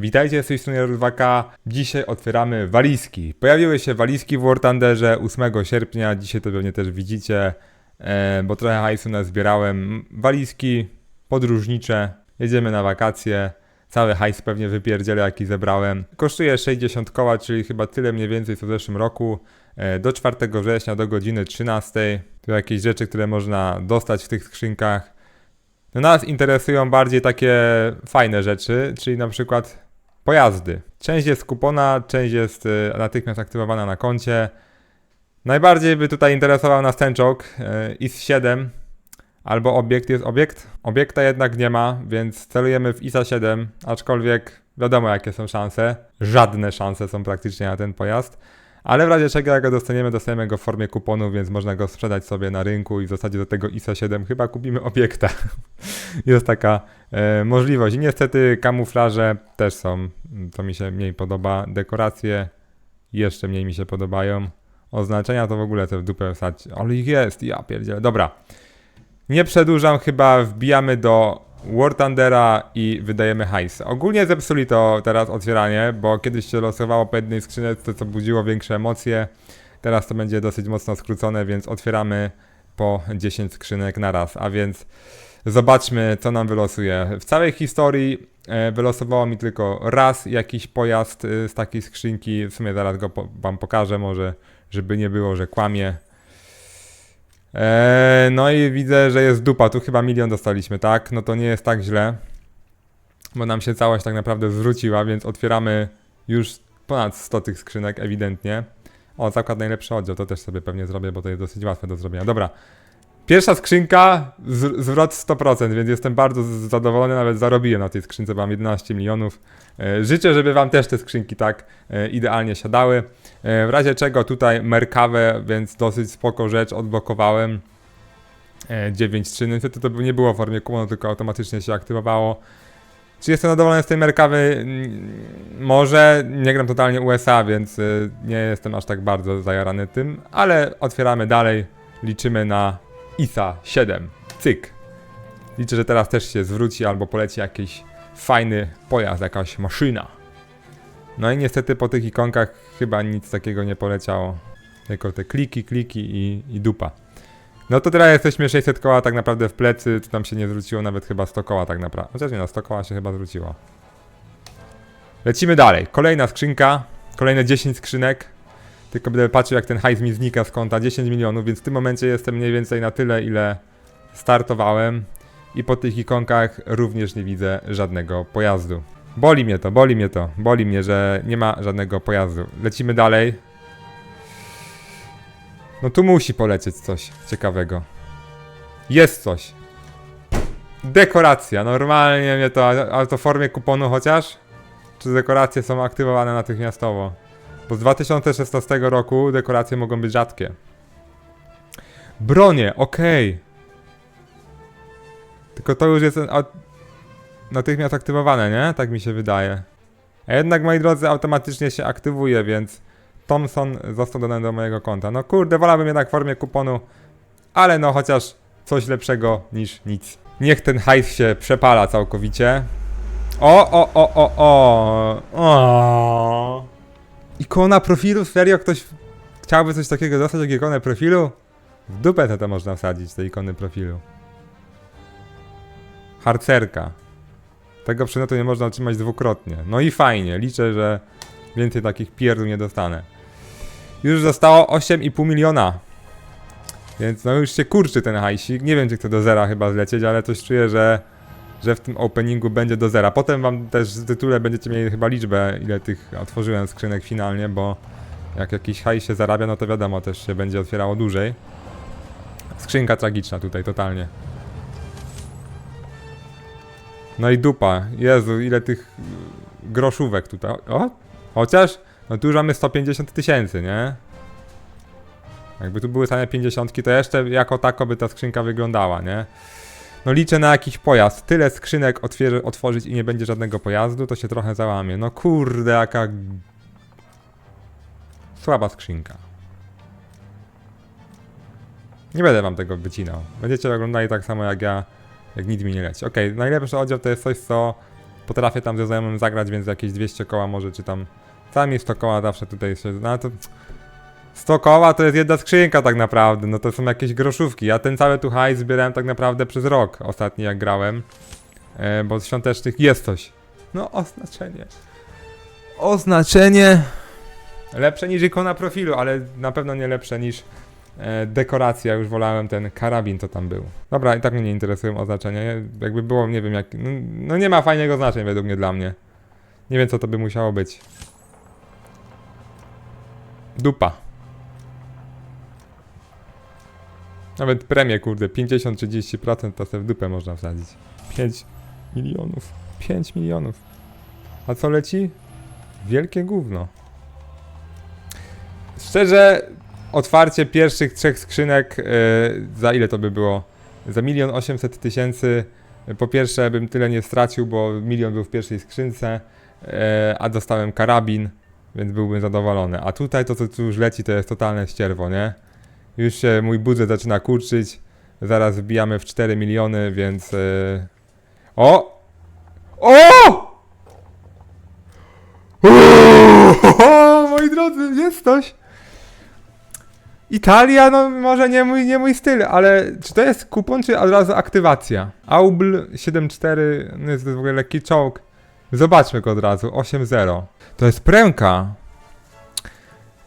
Witajcie, z tej strony. Dzisiaj otwieramy walizki. Pojawiły się walizki w War Thunderze 8 sierpnia. Dzisiaj to pewnie też widzicie, e, bo trochę hajsu nazbierałem. Walizki podróżnicze. Jedziemy na wakacje. Cały hajs pewnie wypierdzielę, jaki zebrałem. Kosztuje 60 koła, czyli chyba tyle mniej więcej co w zeszłym roku. E, Do 4 września do godziny 13. Tu jakieś rzeczy, które można dostać w tych skrzynkach. No nas interesują bardziej takie fajne rzeczy, czyli na przykład pojazdy. Część jest kupona, część jest y, natychmiast aktywowana na koncie. Najbardziej by tutaj interesował nas ten czołg y, IS-7 albo obiekt jest obiekt. Obiekta jednak nie ma, więc celujemy w ISA-7, aczkolwiek wiadomo jakie są szanse. Żadne szanse są praktycznie na ten pojazd. Ale w razie czego jak go dostaniemy, dostaniemy go w formie kuponu, więc można go sprzedać sobie na rynku i w zasadzie do tego ISA-7 chyba kupimy obiekta. Jest taka e, możliwość. I niestety kamuflaże też są, to mi się mniej podoba. Dekoracje jeszcze mniej mi się podobają. Oznaczenia to w ogóle te w dupę wsadź. Ale ich jest, ja pierdzielę. Dobra. Nie przedłużam, chyba wbijamy do War Thundera i wydajemy hajs. Ogólnie zepsuli to teraz otwieranie, bo kiedyś się losowało po jednej skrzynce, co budziło większe emocje. Teraz to będzie dosyć mocno skrócone, więc otwieramy po 10 skrzynek na raz. A więc zobaczmy, co nam wylosuje. W całej historii e, wylosowało mi tylko raz jakiś pojazd e, z takiej skrzynki. W sumie zaraz go po, wam pokażę, może, żeby nie było, że kłamie. Eee, no i widzę, że jest dupa. Tu chyba milion dostaliśmy, tak? No to nie jest tak źle. Bo nam się całość tak naprawdę zwróciła, więc otwieramy już ponad 100 tych skrzynek, ewidentnie. O, zakład najlepszy oddział, to też sobie pewnie zrobię, bo to jest dosyć łatwe do zrobienia. Dobra. Pierwsza skrzynka, z, zwrot 100%, więc jestem bardzo zadowolony, nawet zarobiłem na tej skrzynce, mam 11 milionów. E, życzę, żeby wam też te skrzynki tak e, idealnie siadały. E, w razie czego tutaj Merkawę, więc dosyć spoko rzecz odblokowałem. E, 9 3, niestety to nie było w formie kuponu, tylko automatycznie się aktywowało. Czy jestem zadowolony z tej Merkawy? Może, nie gram totalnie USA, więc nie jestem aż tak bardzo zajarany tym, ale otwieramy dalej, liczymy na ISA 7. Cyk. Liczę, że teraz też się zwróci albo poleci jakiś fajny pojazd, jakaś maszyna. No i niestety po tych ikonkach chyba nic takiego nie poleciało. Tylko te kliki, kliki i, i dupa. No to teraz jesteśmy 600 koła tak naprawdę w plecy, tu tam się nie zwróciło nawet chyba 100 koła tak naprawdę. Chociaż nie, na 100 koła się chyba zwróciło. Lecimy dalej. Kolejna skrzynka, kolejne 10 skrzynek. Tylko będę patrzył jak ten hajs mi znika z konta, 10 milionów, więc w tym momencie jestem mniej więcej na tyle, ile startowałem. I po tych ikonkach również nie widzę żadnego pojazdu. Boli mnie to, boli mnie to, boli mnie, że nie ma żadnego pojazdu. Lecimy dalej. No tu musi polecieć coś ciekawego. Jest coś. Dekoracja, normalnie mnie to, ale to w formie kuponu chociaż? Czy dekoracje są aktywowane natychmiastowo? Bo z 2016 roku dekoracje mogą być rzadkie. Bronie, okej. Tylko to już jest natychmiast aktywowane, nie? Tak mi się wydaje. A jednak, moi drodzy, automatycznie się aktywuje, więc Thompson został dodany do mojego konta. No kurde, wolałbym jednak w formie kuponu, ale no chociaż coś lepszego niż nic. Niech ten hajs się przepala całkowicie. O, o, o, o, o. o. Ikona profilu? Serio? Ktoś chciałby coś takiego dostać jak ikonę profilu? W dupę to, to można wsadzić, te ikony profilu. Harcerka. Tego przedmiotu nie można otrzymać dwukrotnie. No i fajnie, liczę, że więcej takich pierdół nie dostanę. Już zostało 8,5 miliona. Więc no już się kurczy ten hajsik. Nie wiem, czy chcę do zera chyba zlecieć, ale coś czuję, że, że w tym openingu będzie do zera. Potem wam też w tytule będziecie mieli chyba liczbę, ile tych otworzyłem skrzynek finalnie, bo jak jakiś hajs się zarabia, no to wiadomo, też się będzie otwierało dłużej. Skrzynka tragiczna tutaj, totalnie. No i dupa. Jezu, ile tych groszówek tutaj. O! Chociaż, no tu już mamy 150 tysięcy, nie? Jakby tu były same 50, to jeszcze jako tako by ta skrzynka wyglądała, nie? No liczę na jakiś pojazd. Tyle skrzynek otworzyć i nie będzie żadnego pojazdu, to się trochę załamie. No kurde, jaka... Słaba skrzynka. Nie będę wam tego wycinał. Będziecie oglądali tak samo jak ja, jak nic mi nie leci. Okej, najlepszy oddział to jest coś, co potrafię tam ze znajomym zagrać, więc jakieś 200 koła może, czy tam... Sami 100 koła zawsze tutaj się... No to... 100 koła to jest jedna skrzynka tak naprawdę, no to są jakieś groszówki. Ja ten cały tu hajs zbierałem tak naprawdę przez rok ostatni jak grałem. E, bo z świątecznych jest coś. No oznaczenie. Oznaczenie. Lepsze niż ikona profilu, ale na pewno nie lepsze niż e, dekoracja. Już wolałem ten karabin, co tam był. Dobra, i tak mnie nie interesują oznaczenia. Jakby było, nie wiem jak. No, no nie ma fajnego znaczenia według mnie dla mnie. Nie wiem co to by musiało być. Dupa. Nawet premię, kurde, 50-30% to sobie w dupę można wsadzić. 5 milionów. 5 milionów. A co leci? Wielkie gówno. Szczerze, otwarcie pierwszych trzech skrzynek, yy, za ile to by było? Za milion osiemset tysięcy. Po pierwsze, bym tyle nie stracił, bo milion był w pierwszej skrzynce, yy, a dostałem karabin, więc byłbym zadowolony. A tutaj to, co tu już leci, to jest totalne ścierwo, nie? Już się mój budżet zaczyna kurczyć. Zaraz wbijamy w 4 miliony, więc. Yy... O! O! O! Moi drodzy, jest coś. Italia, no może nie mój, nie mój styl, ale czy to jest kupon, czy od razu aktywacja? Aubl 7.4, no jest to w ogóle lekki czołg. Zobaczmy go od razu, 8.0. To jest pręka.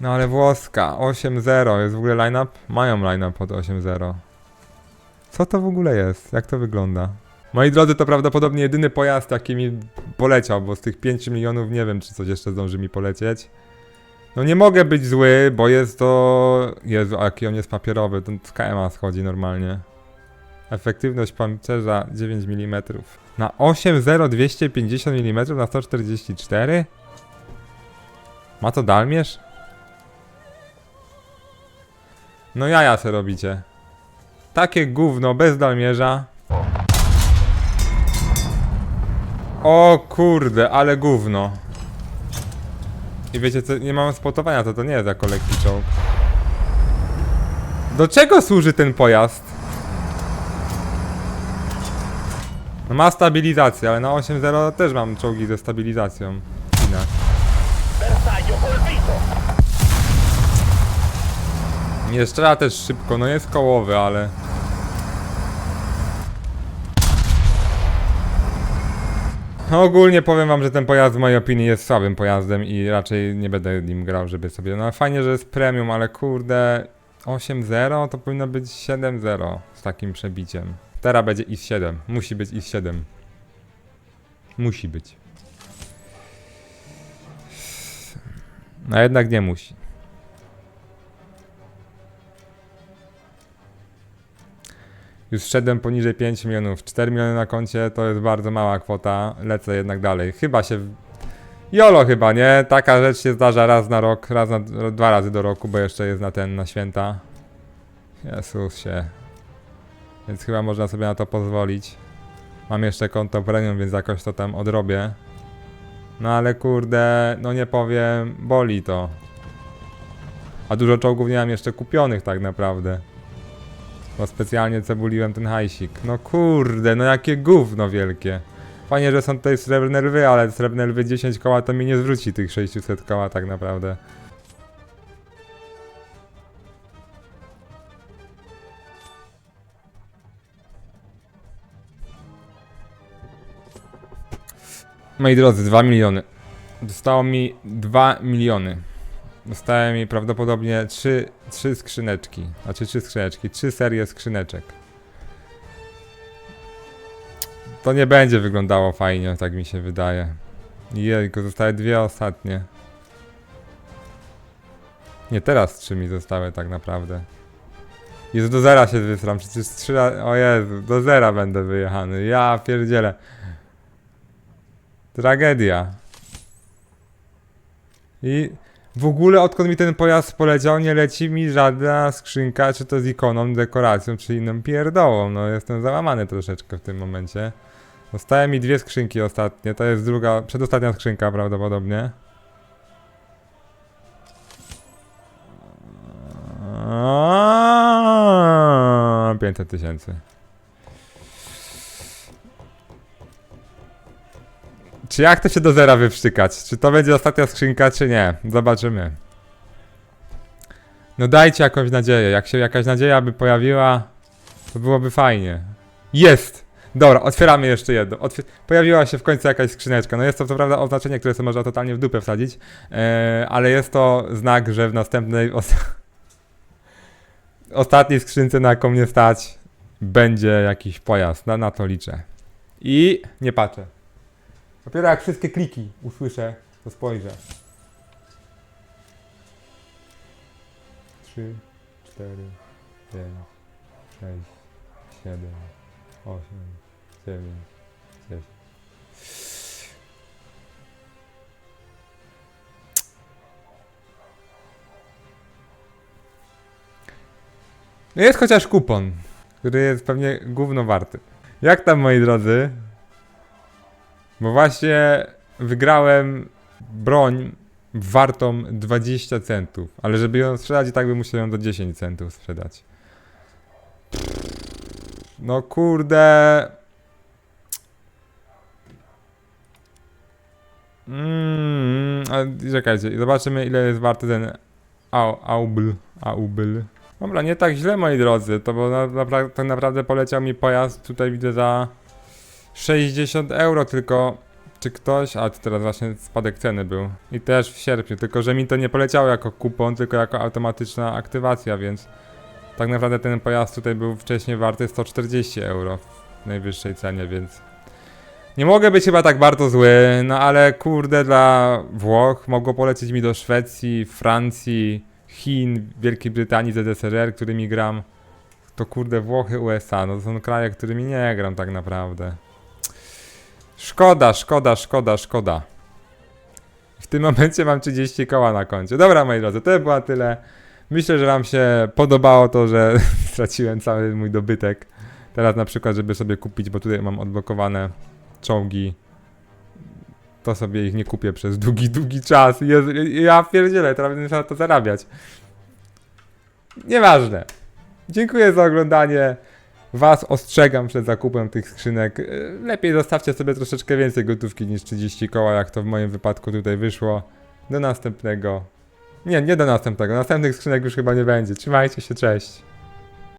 No ale włoska, 8.0, jest w ogóle line-up? Mają line-up pod 8.0. Co to w ogóle jest? Jak to wygląda? Moi drodzy, to prawdopodobnie jedyny pojazd, jaki mi poleciał, bo z tych 5 milionów nie wiem, czy coś jeszcze zdąży mi polecieć. No nie mogę być zły, bo jest to... Jezu, jaki on jest papierowy, ten z KMA schodzi normalnie. Efektywność pancerza 9 mm. Na 8.0 250 mm na 144? Ma to dalmierz? No jaja se robicie. Takie gówno bez dalmierza. O kurde, ale gówno. I wiecie co, nie mam spotowania, to to nie jest jako lekki czołg. Do czego służy ten pojazd? No ma stabilizację, ale na 8.0 też mam czołgi ze stabilizacją. colpito! Nie strzela też szybko, no jest kołowy, ale... No ogólnie powiem wam, że ten pojazd w mojej opinii jest słabym pojazdem i raczej nie będę nim grał, żeby sobie... No fajnie, że jest premium, ale kurde... 8.0 to powinno być 7.0 z takim przebiciem. Teraz będzie IS-7. Musi być IS-7. Musi być. A jednak nie musi. Już szedłem poniżej 5 milionów. 4 miliony na koncie to jest bardzo mała kwota. Lecę jednak dalej. Chyba się. Jolo chyba, nie? Taka rzecz się zdarza raz na rok, raz na dwa razy do roku, bo jeszcze jest na ten, na święta. Jezusie. Więc chyba można sobie na to pozwolić. Mam jeszcze konto premium, więc jakoś to tam odrobię. No ale kurde, no nie powiem, boli to. A dużo czołgów nie mam jeszcze kupionych tak naprawdę. Bo specjalnie cebuliłem ten hajsik. No kurde, no jakie gówno wielkie. Fajnie, że są tutaj srebrne lwy, ale srebrne lwy 10 koła to mi nie zwróci tych 600 koła tak naprawdę. Moi drodzy, 2 miliony. Dostało mi 2 miliony. Dostałem mi prawdopodobnie 3, 3 skrzyneczki. Znaczy 3 skrzyneczki, 3 serie skrzyneczek. To nie będzie wyglądało fajnie, tak mi się wydaje. Jejku, zostały dwie ostatnie. Nie, teraz trzy mi zostały tak naprawdę. Jezu, do zera się wysram, przecież trzy. O Jezu, do zera będę wyjechany. Ja pierdzielę. Tragedia. I w ogóle odkąd mi ten pojazd poleciał, nie leci mi żadna skrzynka, czy to z ikoną, dekoracją, czy inną pierdołą. No jestem załamany troszeczkę w tym momencie. Zostały mi dwie skrzynki ostatnie, to jest druga, przedostatnia skrzynka prawdopodobnie. Aaaa, 500 tysięcy. Czy jak to się do zera wyprztykać? Czy to będzie ostatnia skrzynka, czy nie? Zobaczymy. No dajcie jakąś nadzieję. Jak się jakaś nadzieja by pojawiła, to byłoby fajnie. Jest! Dobra, otwieramy jeszcze jedno. Otwier pojawiła się w końcu jakaś skrzyneczka. No jest to co prawda oznaczenie, które sobie można totalnie w dupę wsadzić, e, ale jest to znak, że w następnej os ostatniej skrzynce, na jaką mnie stać, będzie jakiś pojazd. Na, na to liczę. I nie patrzę. Dopiero jak wszystkie kliki usłyszę, to spojrzę. 3, 4, 5, 6, 7, 8, 9, 10. No jest chociaż kupon, który jest pewnie gówno warty. Jak tam moi drodzy? Bo właśnie wygrałem broń wartą 20 centów, ale żeby ją sprzedać tak bym musiał ją do 10 centów sprzedać. No kurde. Mm, a czekajcie, zobaczymy ile jest warty ten au, aubl, aubl. Dobra, nie tak źle moi drodzy, to bo na, napra- tak naprawdę poleciał mi pojazd, tutaj widzę za 60 euro tylko. Czy ktoś, a teraz właśnie spadek ceny był. I też w sierpniu, tylko że mi to nie poleciało jako kupon, tylko jako automatyczna aktywacja, więc tak naprawdę ten pojazd tutaj był wcześniej warty 140 euro w najwyższej cenie, więc nie mogę być chyba tak bardzo zły, no ale kurde dla Włoch mogło polecieć mi do Szwecji, Francji, Chin, Wielkiej Brytanii, ZSRR, którymi gram. To kurde Włochy, USA, no to są kraje, którymi nie gram tak naprawdę. Szkoda, szkoda, szkoda, szkoda. W tym momencie mam 30 koła na koncie. Dobra, moi drodzy, to była tyle. Myślę, że Wam się podobało to, że straciłem cały mój dobytek. Teraz na przykład, żeby sobie kupić, bo tutaj mam odblokowane czołgi, to sobie ich nie kupię przez długi, długi czas. Jezu, ja pierdzielę, teraz będę musiał to zarabiać. Nieważne. Dziękuję za oglądanie. Was ostrzegam przed zakupem tych skrzynek. E, Lepiej zostawcie sobie troszeczkę więcej gotówki niż 30 koła, jak to w moim wypadku tutaj wyszło. Do następnego. Nie, nie do następnego. Następnych skrzynek już chyba nie będzie. Trzymajcie się, cześć.